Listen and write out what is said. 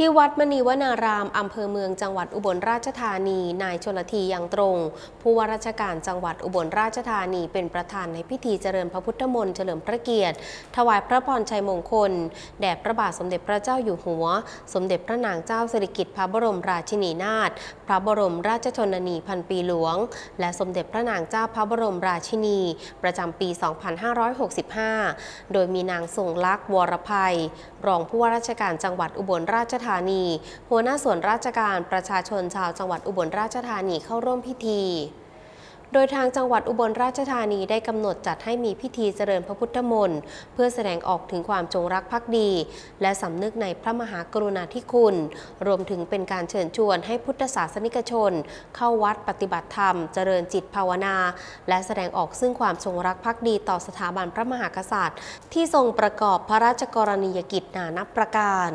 ที่วัดมณีวนาราม อำเภอเมืองจังหวัดอุบลราชธานี นายชลทียังตรง ผู้ว่าราชการจังหวัดอุบลราชธานีเป็นประธานในพิธีเจริญพระพุทธมนต์เฉลิมพระเกียรติ ถวายพระพรชัยมงคล แด่พระบาทสมเด็จพระเจ้าอยู่หัว สมเด็จพระนางเจ้าสิริกิติ์พระบรมราชินีนาถ พระบรมราชชนนีพันปีหลวง และสมเด็จพระนางเจ้าพระบรมราชินี ประจำปี 2565 โดยมีนางทรงลักษณ์วรภัย รองผู้ว่าราชการจังหวัดอุบลราชธานีหัวหน้าส่วนราชการประชาชนชาวจังหวัดอุบลราชธานีเข้าร่วมพิธี โดยทางจังหวัดอุบลราชธานีได้กำหนดจัดให้มีพิธีเจริญพระพุทธมนต์เพื่อแสดงออกถึงความจงรักภักดี และสำนึกในพระมหากรุณาธิคุณ รวมถึงเป็นการเชิญชวนให้พุทธศาสนิกชน เข้าวัดปฏิบัติธรรม เจริญจิตภาวนา และแสดงออกซึ่งความจงรักภักดีต่อสถาบันพระมหากษัตริย์ ที่ทรงประกอบพระราชกรณียกิจนานับประการ